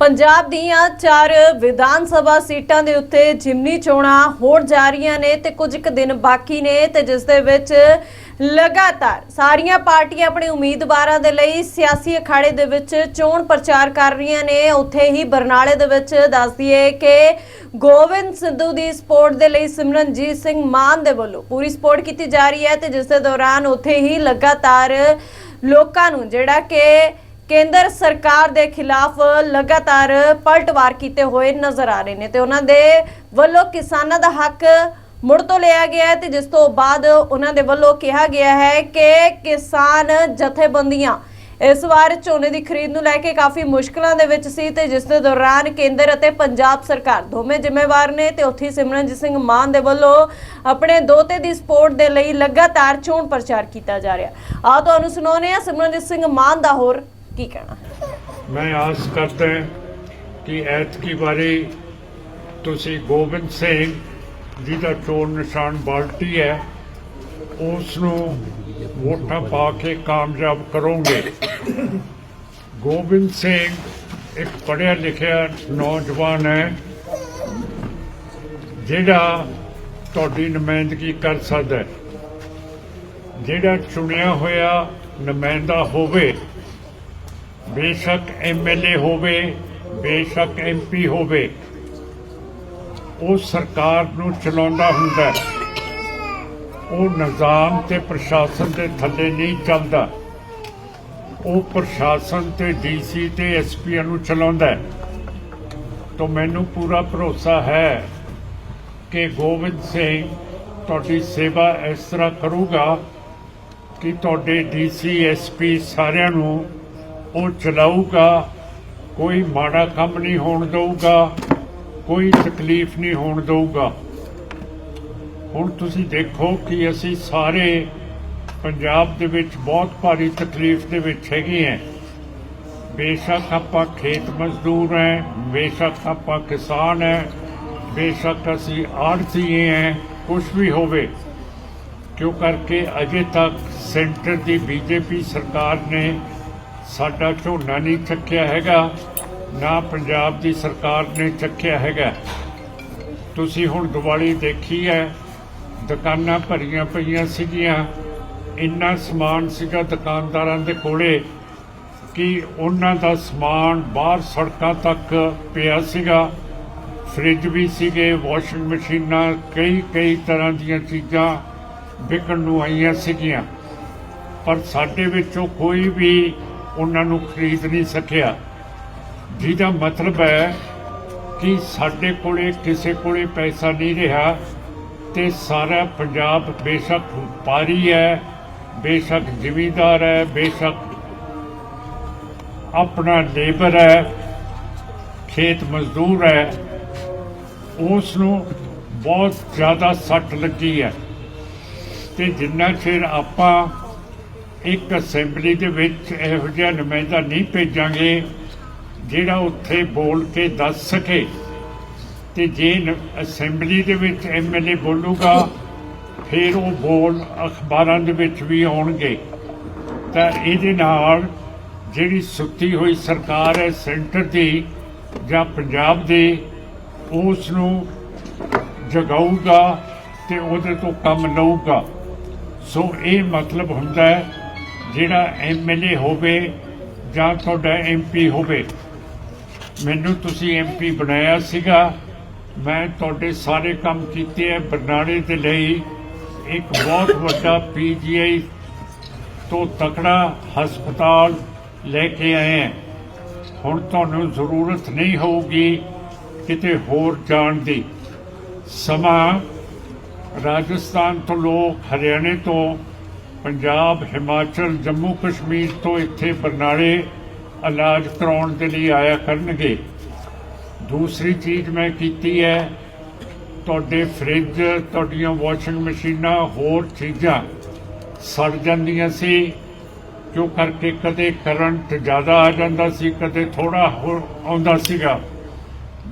ਪੰਜਾਬ ਦੀਆਂ ਚਾਰ ਵਿਧਾਨ ਸਭਾ ਸੀਟਾਂ ਦੇ ਉੱਤੇ ਜਿਮਨੀ ਚੋਣਾਂ ਹੋਣ ਜਾ ਰਹੀਆਂ ਨੇ ਤੇ ਕੁਝ ਕੁ ਦਿਨ ਬਾਕੀ ਨੇ ਤੇ ਜਿਸ ਦੇ ਵਿੱਚ ਲਗਾਤਾਰ ਸਾਰੀਆਂ ਪਾਰਟੀਆਂ ਆਪਣੇ ਉਮੀਦਵਾਰਾਂ ਦੇ ਲਈ ਸਿਆਸੀ ਅਖਾੜੇ ਦੇ ਵਿੱਚ ਚੋਣ ਪ੍ਰਚਾਰ ਕਰ ਰਹੀਆਂ ਨੇ। ਉੱਥੇ ਹੀ ਬਰਨਾਲੇ ਦੇ ਵਿੱਚ ਦੱਸ ਦਈਏ ਕਿ ਗੋਬਿੰਦ ਸਿੱਧੂ ਦੀ ਸਪੋਰਟ ਦੇ ਲਈ ਸਿਮਰਨਜੀਤ ਸਿੰਘ ਮਾਨ ਦੇ ਵੱਲੋਂ ਪੂਰੀ ਸਪੋਰਟ ਕੀਤੀ ਜਾ ਰਹੀ ਹੈ ਤੇ ਜਿਸ ਦੇ ਦੌਰਾਨ ਉੱਥੇ ਹੀ ਲਗਾਤਾਰ ਲੋਕਾਂ ਨੂੰ ਜਿਹੜਾ ਕਿ ਕੇਂਦਰ ਸਰਕਾਰ ਦੇ ਖਿਲਾਫ ਲਗਾਤਾਰ ਪਲਟਵਾਰ ਕੀਤੇ ਹੋਏ ਨਜ਼ਰ ਆ ਰਹੇ ਨੇ ਤੇ ਉਹਨਾਂ ਦੇ ਵੱਲੋਂ ਕਿਸਾਨਾਂ ਦਾ ਹੱਕ ਮੁੜ ਤੋਂ ਲਿਆ ਗਿਆ ਹੈ ਤੇ ਜਿਸ ਤੋਂ ਬਾਅਦ ਉਹਨਾਂ ਦੇ ਵੱਲੋਂ ਕਿਹਾ ਗਿਆ ਹੈ ਕਿ ਕਿਸਾਨ ਜਥੇਬੰਦੀਆਂ ਇਸ ਵਾਰ ਝੋਨੇ ਦੀ ਖਰੀਦ ਨੂੰ ਲੈ ਕੇ ਕਾਫੀ ਮੁਸ਼ਕਲਾਂ ਦੇ ਵਿੱਚ ਸੀ ਤੇ ਜਿਸ ਦੇ ਦੌਰਾਨ ਕੇਂਦਰ ਅਤੇ ਪੰਜਾਬ ਸਰਕਾਰ ਦੋਵੇਂ ਜ਼ਿੰਮੇਵਾਰ ਨੇ ਤੇ ਉੱਥੇ ਸਿਮਰਨਜੀਤ ਸਿੰਘ ਮਾਨ ਦੇ ਵੱਲੋਂ ਆਪਣੇ ਦੋਤੇ ਦੀ ਸਪੋਰਟ ਦੇ ਲਈ ਲਗਾਤਾਰ ਚੋਣ ਪ੍ਰਚਾਰ ਕੀਤਾ ਜਾ ਰਿਹਾ। ਆ ਤੁਹਾਨੂੰ ਸੁਣਾਉਂਦੇ ਆ ਸਿਮਰਨਜੀਤ ਸਿੰਘ ਮਾਨ ਦਾ ਹੋਰ ਕੀ ਕਹਿਣਾ? ਮੈਂ ਆਸ ਕਰਦਾ ਕਿ ਐਤਕੀ ਵਾਰੀ ਤੁਸੀਂ ਗੋਬਿੰਦ ਸਿੰਘ ਜੀ ਦਾ ਚੋਣ ਨਿਸ਼ਾਨ ਬਾਲਟੀ ਹੈ ਉਸ ਨੂੰ ਵੋਟਾਂ ਪਾ ਕੇ ਕਾਮਯਾਬ ਕਰੋਗੇ। ਗੋਬਿੰਦ ਸਿੰਘ ਇੱਕ ਪੜ੍ਹਿਆ ਲਿਖਿਆ ਨੌਜਵਾਨ ਹੈ, ਜਿਹੜਾ ਤੁਹਾਡੀ ਨੁਮਾਇੰਦਗੀ ਕਰ ਸਕਦਾ ਜਿਹੜਾ ਚੁਣਿਆ ਹੋਇਆ ਨੁਮਾਇੰਦਾ ਹੋਵੇ ਬੇਸ਼ੱਕ ਐਮਐਲਏ ਹੋਵੇ, ਬੇਸ਼ੱਕ ਐਮਪੀ ਹੋਵੇ, ਉਹ ਸਰਕਾਰ ਨੂੰ ਚਲਾਉਂਦਾ ਹੁੰਦਾ ਉਹ ਨਿਜ਼ਾਮ ਤੇ ਪ੍ਰਸ਼ਾਸਨ ਦੇ ਥੱਲੇ ਨਹੀਂ ਚੱਲਦਾ। ਉਹ ਪ੍ਰਸ਼ਾਸਨ ਤੇ ਡੀਸੀ ਤੇ ਐਸਪੀ ਨੂੰ ਚਲਾਉਂਦਾ ਤਾਂ ਮੈਨੂੰ ਪੂਰਾ ਭਰੋਸਾ ਹੈ ਕਿ ਗੋਬਿੰਦ ਸਿੰਘ ਤੁਹਾਡੀ ਸੇਵਾ ਇਸ ਤਰ੍ਹਾਂ ਕਰੂਗਾ ਕਿ ਤੁਹਾਡੇ ਡੀਸੀ ਐਸਪੀ ਸਾਰਿਆਂ ਨੂੰ ਉਹ ਚਲਾਊਗਾ ਕੋਈ ਮਾੜਾ ਕੰਮ ਨਹੀਂ ਹੋਣ ਦਊਗਾ, ਕੋਈ ਤਕਲੀਫ ਨਹੀਂ ਹੋਣ ਦਊਗਾ। ਹੁਣ ਤੁਸੀਂ ਦੇਖੋ ਕਿ ਅਸੀਂ ਸਾਰੇ ਪੰਜਾਬ ਦੇ ਵਿੱਚ ਬਹੁਤ ਭਾਰੀ ਤਕਲੀਫ ਦੇ ਵਿੱਚ ਹੈਗੇ ਹਾਂ। ਬੇਸ਼ੱਕ ਆਪਾਂ ਖੇਤ ਮਜ਼ਦੂਰ ਹੈ, ਬੇਸ਼ੱਕ ਆਪਾਂ ਕਿਸਾਨ ਹੈ, ਬੇਸ਼ੱਕ ਅਸੀਂ ਆੜਤੀਏ ਹੈ ਕੁਝ ਵੀ ਹੋਵੇ। ਕਿਉਂ ਕਰਕੇ ਅਜੇ ਤੱਕ ਸੈਂਟਰ ਦੀ ਬੀਜੇਪੀ ਸਰਕਾਰ ਨੇ ਸਾਡਾ ਝੋਨਾ ਨਹੀਂ ਚੱਕਿਆ ਹੈਗਾ, ਨਾ ਪੰਜਾਬ ਦੀ ਸਰਕਾਰ ਨੇ ਚੱਕਿਆ ਹੈਗਾ। ਤੁਸੀਂ ਹੁਣ ਦੀਵਾਲੀ ਦੇਖੀ ਹੈ, ਦੁਕਾਨਾਂ ਭਰੀਆਂ ਪਈਆਂ ਸੀਗੀਆਂ, ਇੰਨਾ ਸਮਾਨ ਸੀਗਾ ਦੁਕਾਨਦਾਰਾਂ ਦੇ ਕੋਲੇ ਕਿ ਉਹਨਾਂ ਦਾ ਸਮਾਨ ਬਾਹਰ ਸੜਕਾਂ ਤੱਕ ਪਿਆ ਸੀਗਾ। ਫ੍ਰਿਜ ਵੀ ਸੀਗੇ, ਵਾਸ਼ਿੰਗ ਮਸ਼ੀਨਾਂ, ਕਈ ਕਈ ਤਰ੍ਹਾਂ ਦੀਆਂ ਚੀਜ਼ਾਂ ਵਿਕਣ ਨੂੰ ਆਈਆਂ ਸੀਗੀਆਂ। ਪਰ ਸਾਡੇ ਵਿੱਚੋਂ ਕੋਈ ਵੀ ਉਹਨਾਂ ਨੂੰ ਖਰੀਦ ਨਹੀਂ ਸਕਿਆ। ਜਿਹਦਾ ਮਤਲਬ ਹੈ ਕਿ ਸਾਡੇ ਕੋਲੇ ਕਿਸੇ ਕੋਲੇ ਪੈਸਾ ਨਹੀਂ ਰਿਹਾ ਤੇ ਸਾਰਾ ਪੰਜਾਬ ਬੇਸ਼ੱਕ ਵਪਾਰੀ ਹੈ, ਬੇਸ਼ੱਕ ਜ਼ਿਮੀਦਾਰ ਹੈ, ਬੇਸ਼ੱਕ ਆਪਣਾ ਲੇਬਰ ਹੈ, ਖੇਤ ਮਜ਼ਦੂਰ ਹੈ ਉਸ ਨੂੰ ਬਹੁਤ ਜ਼ਿਆਦਾ ਸੱਟ ਲੱਗੀ ਹੈ। ਤੇ ਜਿੰਨਾ ਚਿਰ ਆਪਾਂ ਇੱਕ ਅਸੈਂਬਲੀ ਦੇ ਵਿੱਚ ਇਹੋ ਜਿਹਾ ਨੁਮਾਇੰਦਾ ਨਹੀਂ ਭੇਜਾਂਗੇ ਜਿਹੜਾ ਉੱਥੇ ਬੋਲ ਕੇ ਦੱਸ ਸਕੇ। ਤੇ ਜੇ ਅਸੈਂਬਲੀ ਦੇ ਵਿੱਚ ਐਮਐਲਏ ਬੋਲੂਗਾ, ਫਿਰ ਉਹ ਬੋਲ ਅਖਬਾਰਾਂ ਦੇ ਵਿੱਚ ਵੀ ਆਉਣਗੇ। ਤਾਂ ਇਹਦੇ ਨਾਲ ਜਿਹੜੀ ਸੁੱਤੀ ਹੋਈ ਸਰਕਾਰ ਹੈ ਸੈਂਟਰ ਦੀ ਜਾਂ ਪੰਜਾਬ ਦੀ, ਉਸ ਨੂੰ ਜਗਾਊਗਾ ਤੇ ਉਹਦੇ ਤੋਂ ਕੰਮ ਲਊਗਾ। ਸੋ ਇਹ ਮਤਲਬ ਹੁੰਦਾ ਹੈ ਜਿਹੜਾ ਐਮਐਲਏ ਹੋਵੇ ਜਾਂ ਤੁਹਾਡਾ ਐਮਪੀ ਹੋਵੇ, ਮੈਨੂੰ ਤੁਸੀਂ ਐਮਪੀ ਬਣਾਇਆ ਸੀਗਾ। ਮੈਂ ਤੁਹਾਡੇ ਸਾਰੇ ਕੰਮ ਕੀਤੇ ਹੈ ਬਰਨਾਲੇ ਦੇ ਲਈ। ਇੱਕ ਬਹੁਤ ਵੱਡਾ ਪੀਜੀਆਈ ਤੋਂ ਤਕੜਾ ਹਸਪਤਾਲ ਲੈ ਕੇ ਆਏ ਹਾਂ ਹੁਣ ਤੁਹਾਨੂੰ ਜ਼ਰੂਰਤ ਨਹੀਂ ਹੋਊਗੀ ਕਿਤੇ ਹੋਰ ਜਾਣ ਦੀ। ਸਮਾਂ ਰਾਜਸਥਾਨ ਤੋਂ ਲੋਕ ਹਰਿਆਣੇ ਤੋਂ ਪੰਜਾਬ, ਹਿਮਾਚਲ, ਜੰਮੂ, ਕਸ਼ਮੀਰ ਤੋਂ ਇੱਥੇ ਬਰਨਾਲੇ ਇਲਾਜ ਕਰਾਉਣ ਦੇ ਲਈ ਆਇਆ ਕਰਨਗੇ। ਦੂਸਰੀ ਚੀਜ਼ ਮੈਂ ਕੀਤੀ ਹੈ, ਤੁਹਾਡੇ ਫ੍ਰਿਜ, ਤੁਹਾਡੀਆਂ ਵਾਸ਼ਿੰਗ ਮਸ਼ੀਨਾਂ, ਹੋਰ ਚੀਜ਼ਾਂ ਸੜ ਜਾਂਦੀਆਂ ਸੀ ਕਿਉਂ ਕਰਕੇ ਕਦੇ ਕਰੰਟ ਜ਼ਿਆਦਾ ਆ ਜਾਂਦਾ ਸੀ, ਕਦੇ ਥੋੜਾ ਆਉਂਦਾ ਸੀਗਾ।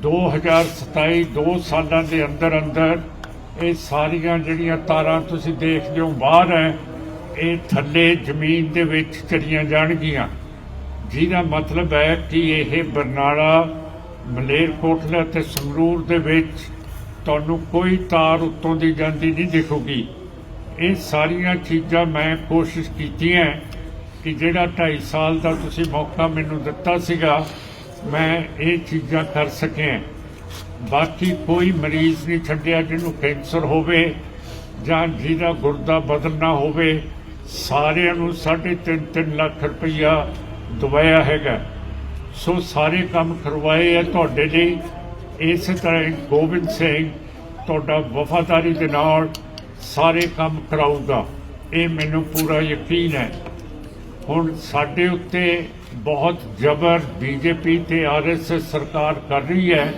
2027 ਦੋ ਸਾਲਾਂ ਦੇ ਅੰਦਰ ਅੰਦਰ ਇਹ ਸਾਰੀਆਂ ਜਿਹੜੀਆਂ ਤਾਰਾਂ ਤੁਸੀਂ ਦੇਖਦੇ ਹੋ ਬਾਹਰ ਹੈ ਇਹ ਥੱਲੇ ਜ਼ਮੀਨ ਦੇ ਵਿੱਚ ਚੜੀਆਂ ਜਾਣਗੀਆਂ। ਜਿਹਦਾ ਮਤਲਬ ਹੈ ਕਿ ਇਹ ਬਰਨਾਲਾ, ਮਲੇਰਕੋਟਲਾ ਤੇ ਸੰਗਰੂਰ ਦੇ ਵਿੱਚ ਤੁਹਾਨੂੰ ਕੋਈ ਤਾਰ ਉੱਤੋਂ ਦੀ ਜਾਂਦੀ ਨਹੀਂ ਦਿਖੂਗੀ। ਇਹ ਸਾਰੀਆਂ ਚੀਜ਼ਾਂ ਮੈਂ ਕੋਸ਼ਿਸ਼ ਕੀਤੀਆਂ ਕਿ ਜਿਹੜਾ 2.5 ਸਾਲ ਦਾ ਤੁਸੀਂ ਮੌਕਾ ਮੈਨੂੰ ਦਿੱਤਾ ਸੀਗਾ, ਮੈਂ ਇਹ ਚੀਜ਼ਾਂ ਕਰ ਸਕਿਆ। ਬਾਕੀ ਕੋਈ ਮਰੀਜ਼ ਨਹੀਂ ਛੱਡਿਆ ਜਿਹਨੂੰ ਕੈਂਸਰ ਹੋਵੇ ਜਾਂ ਜਿਹਦਾ ਗੁਰਦਾ ਬਦਲਣਾ ਹੋਵੇ। ਸਾਰਿਆਂ ਨੂੰ 3.5 ਲੱਖ ਰੁਪਈਆ ਦਵਾਇਆ ਹੈਗਾ। ਸੋ ਸਾਰੇ ਕੰਮ ਕਰਵਾਏ ਆ ਤੁਹਾਡੇ ਲਈ। ਇਸੇ ਤਰ੍ਹਾਂ ਹੀ ਗੋਬਿੰਦ ਸਿੰਘ ਤੁਹਾਡਾ ਵਫਾਦਾਰੀ ਦੇ ਨਾਲ ਸਾਰੇ ਕੰਮ ਕਰਾਊਗਾ। ਇਹ ਮੈਨੂੰ ਪੂਰਾ ਯਕੀਨ ਹੈ। ਹੁਣ ਸਾਡੇ ਉੱਤੇ ਬਹੁਤ ਜ਼ਬਰ ਬੀਜੇਪੀ ਤੇ ਆਰਐਸਐਸ ਸਰਕਾਰ ਕਰ ਰਹੀ ਹੈ।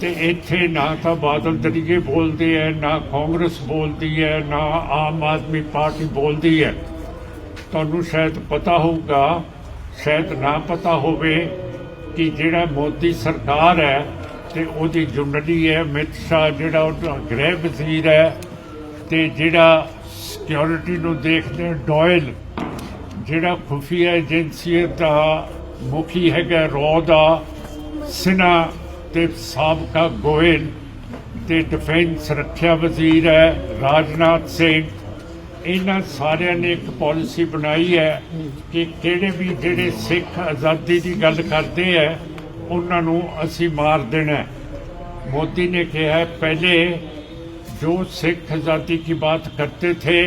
ਤੇ ਇੱਥੇ ਨਾ ਤਾਂ ਬਾਦਲ ਦਰੀਏ ਬੋਲਦੇ ਹੈ ਨਾ ਕਾਂਗਰਸ ਬੋਲਦੀ ਹੈ ਨਾ ਆਮ ਆਦਮੀ ਪਾਰਟੀ ਬੋਲਦੀ ਹੈ ਤੁਹਾਨੂੰ ਸ਼ਾਇਦ ਪਤਾ ਹੋਊਗਾ, ਸ਼ਾਇਦ ਨਾ ਪਤਾ ਹੋਵੇ ਕਿ ਜਿਹੜਾ ਮੋਦੀ ਸਰਕਾਰ ਹੈ ਤੇ ਉਹਦੀ ਜੁੰਡਲੀ ਹੈ ਅਮਿਤ ਸ਼ਾਹ ਜਿਹੜਾ ਉਹਦਾ ਗ੍ਰਹਿ ਵਜ਼ੀਰ ਹੈ ਤੇ ਜਿਹੜਾ ਸਿਕਿਉਰਿਟੀ ਨੂੰ ਦੇਖਦੇ ਡੋਇਲ ਜਿਹੜਾ ਖੁਫੀਆ ਏਜੰਸੀ ਦਾ ਮੁਖੀ ਹੈਗਾ ਰੋ ਦਾ, ਸਿਨਾ ਤੇ ਸਾਬਕਾ ਗੋਇਲ ਤੇ ਡਿਫੈਂਸ ਰੱਖਿਆ ਵਜ਼ੀਰ ਹੈ ਰਾਜਨਾਥ ਸਿੰਘ ਇਹਨਾਂ ਸਾਰਿਆਂ ਨੇ ਇੱਕ ਪਾਲਿਸੀ ਬਣਾਈ ਹੈ ਕਿ ਕਿਹੜੇ ਵੀ ਜਿਹੜੇ ਸਿੱਖ ਆਜ਼ਾਦੀ ਦੀ ਗੱਲ ਕਰਦੇ ਹੈ ਉਹਨਾਂ ਨੂੰ ਅਸੀਂ ਮਾਰ ਦੇਣਾ ਹੈ। मोदी ने कहा है पहले जो सिख आज़ादी की बात करते थे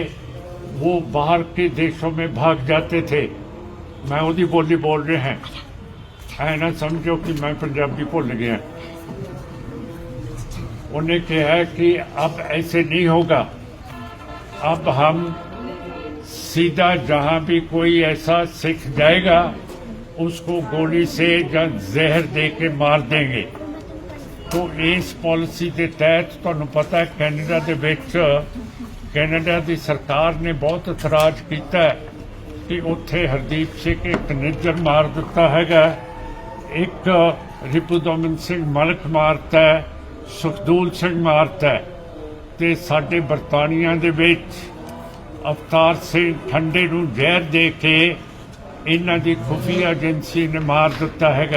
वो बाहर के देशों में भाग जाते थे मैं ਉਹਦੀ ਬੋਲੀ बोल रहे हैं ऐ ना समझो कि मैं पंजाबी भूल गया उन्हें कहा है कि अब ऐसे नहीं होगा अब हम सीधा जहां भी कोई ऐसा सिख जाएगा उसको गोली से या जहर दे के मार देंगे ਤੋ ਇਸ ਪਾਲਿਸੀ ਦੇ ਤਹਿਤ ਤੁਹਾਨੂੰ ਪਤਾ ਹੈ ਕੈਨੇਡਾ ਦੇ ਵਿੱਚ ਕੈਨੇਡਾ ਦੀ ਸਰਕਾਰ ਨੇ ਬਹੁਤ ਇਤਰਾਜ਼ ਕੀਤਾ ਹੈ ਕਿ ਉੱਥੇ ਹਰਦੀਪ ਸਿੰਘ ਇੱਕ ਨਿੱਜਰ ਮਾਰ ਦਿੱਤਾ ਹੈਗਾ ਇੱਕ ਰਿਪੂਦਮਨ ਸਿੰਘ ਮਲਕ ਮਾਰਤਾ ਹੈ ਸੁਖਦੂਲ ਸਿੰਘ ਮਾਰਤਾ ਹੈ ਤੇ ਸਾਡੇ ਬਰਤਾਨੀਆਂ ਦੇ ਵਿੱਚ ਅਵਤਾਰ ਸਿੰਘ ਠੰਡੇ ਨੂੰ ਜ਼ਹਿਰ ਦੇ ਕੇ ਇਹਨਾਂ ਦੀ ਖੁਫੀਆ ਏਜੰਸੀ ਨੇ ਮਾਰ ਦਿੱਤਾ ਹੈਗਾ।